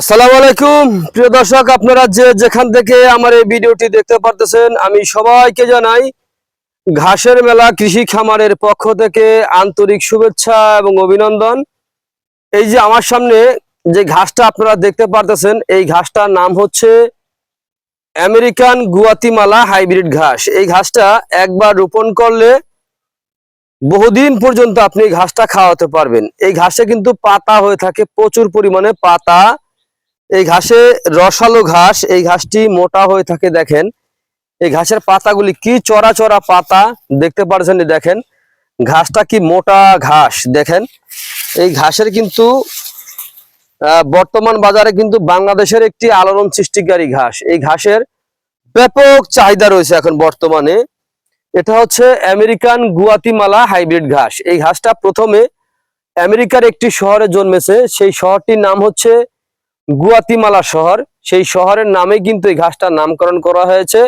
আসসালামু আলাইকুম। প্রিয় দর্শক, আপনারা যে যেখান থেকে আমার এই ভিডিওটি দেখতে পারতেছেন, আমি সবাইকে জানাই ঘাসের মেলা কৃষি খামারের পক্ষ থেকে আন্তরিক শুভেচ্ছা এবং অভিনন্দন। এই যে আমার সামনে যে ঘাসটা আপনারা দেখতে পারতেছেন, এই ঘাসটার নাম হচ্ছে আমেরিকান গুয়াতিমালা হাইব্রিড ঘাস। এই ঘাসটা একবার রোপণ করলে বহুদিন পর্যন্ত আপনি ঘাসটা খাওয়াতে পারবেন। এই ঘাসে কিন্তু পাতা হয়ে থাকে, প্রচুর পরিমাণে পাতা এই ঘাসে রসালো ঘাস, এই ঘাসটি মোটা হয়ে থাকে দেখেন। এই ঘাসের পাতাগুলি কি চড়া চড়া পাতা দেখতে পারছেন দেখেন। ঘাসটা কি মোটা ঘাস দেখেন। এই ঘাসের কিন্তু বর্তমান বাজারে কিন্তু বাংলাদেশের একটি আলোড়ন সৃষ্টিকারী ঘাস। এই ঘাসের ব্যাপক চাহিদা রয়েছে এখন বর্তমানে। এটা হচ্ছে আমেরিকান গুয়াতিমালা হাইব্রিড ঘাস। এই ঘাসটা প্রথমে আমেরিকার একটি শহরে জন্মেছে। সেই শহরটির নাম হচ্ছে গুয়াতিমালা শহর। সেই শহরের নামে কিন্তু এই ঘাসটার নামকরণ করা হয়েছে।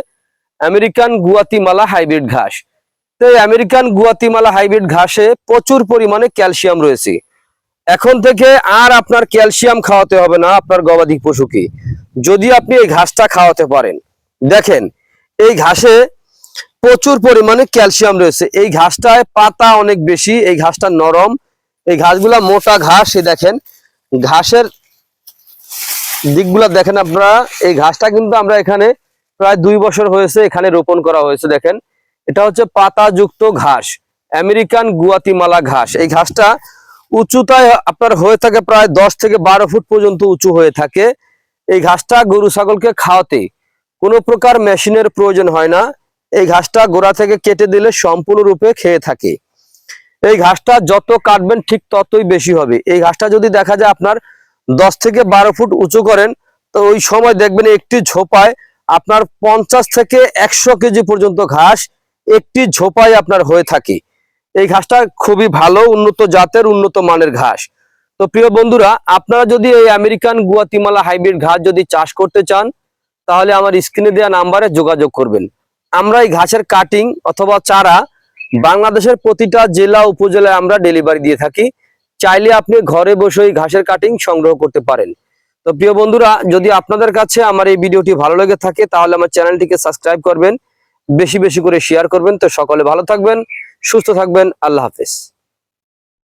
আমেরিকান গুয়াতিমালা হাইব্রিড ঘাস। তো এই আমেরিকান গুয়াতিমালা হাইব্রিড ঘাসে প্রচুর পরিমাণে ক্যালসিয়াম রয়েছে। এখন থেকে আর আপনার ক্যালসিয়াম খাওয়াতে হবে না, আপনার গবাদি পশুকে যদি আপনি এই ঘাসটা খাওয়াতে পারেন। দেখেন, এই ঘাসে প্রচুর পরিমাণে ক্যালসিয়াম রয়েছে। এই ঘাসটায় পাতা অনেক বেশি, এই ঘাসটা নরম। এই ঘাসগুলা মোটা ঘাস দেখেন। ঘাসের দিকগুলা দেখেন আপনারা, এই ঘাসটা কিন্তু আমরা এখানে প্রায় দুই বছর হয়েছে এখানে রোপণ করা হয়েছে, দেখেন। এটা হচ্ছে পাতাযুক্ত ঘাস, আমেরিকান গুয়াতিমালা ঘাস। এই ঘাসটা উঁচুতায় আপনার হয়ে থাকে প্রায় দশ থেকে বারো ফুট পর্যন্ত উঁচু হয়ে থাকে। এই ঘাসটা গরু ছাগলকে খাওয়াতে কোনো প্রকার মেশিনের প্রয়োজন হয় না। এই ঘাসটা গোড়া থেকে কেটে দিলে সম্পূর্ণরূপে খেয়ে থাকে। এই ঘাসটা যত কাটবেন ঠিক ততই বেশি হবে। এই ঘাসটা যদি দেখা যায় আপনার দশ থেকে বারো ফুট উঁচু করেন, তো ওই সময় দেখবেন একটি ঝোপায় আপনার পঞ্চাশ থেকে একশো কেজি পর্যন্ত ঘাস একটি ঝোপায় আপনার হয়ে থাকে। এই ঘাসটা খুবই ভালো, উন্নত জাতের, উন্নত মানের ঘাস। তো প্রিয় বন্ধুরা, আপনারা যদি এই আমেরিকান গুয়াতিমালা হাইব্রিড ঘাস যদি চাষ করতে চান, তাহলে আমার স্ক্রিনে দেওয়া নাম্বারে যোগাযোগ করবেন। আমরা এই ঘাসের কাটিং অথবা চারা বাংলাদেশের প্রতিটা জেলা উপজেলায় আমরা ডেলিভারি দিয়ে থাকি। চাইলে আপনি ঘরে বসেই ঘাসের কাটিং সংগ্রহ করতে পারেন। তো প্রিয় বন্ধুরা, যদি আপনাদের কাছে আমার এই ভিডিওটি ভালো লেগে থাকে, তাহলে আমার চ্যানেলটিকে সাবস্ক্রাইব করবেন, বেশি বেশি করে শেয়ার করবেন। তো সকলে ভালো থাকবেন, সুস্থ থাকবেন, আল্লাহ হাফেজ।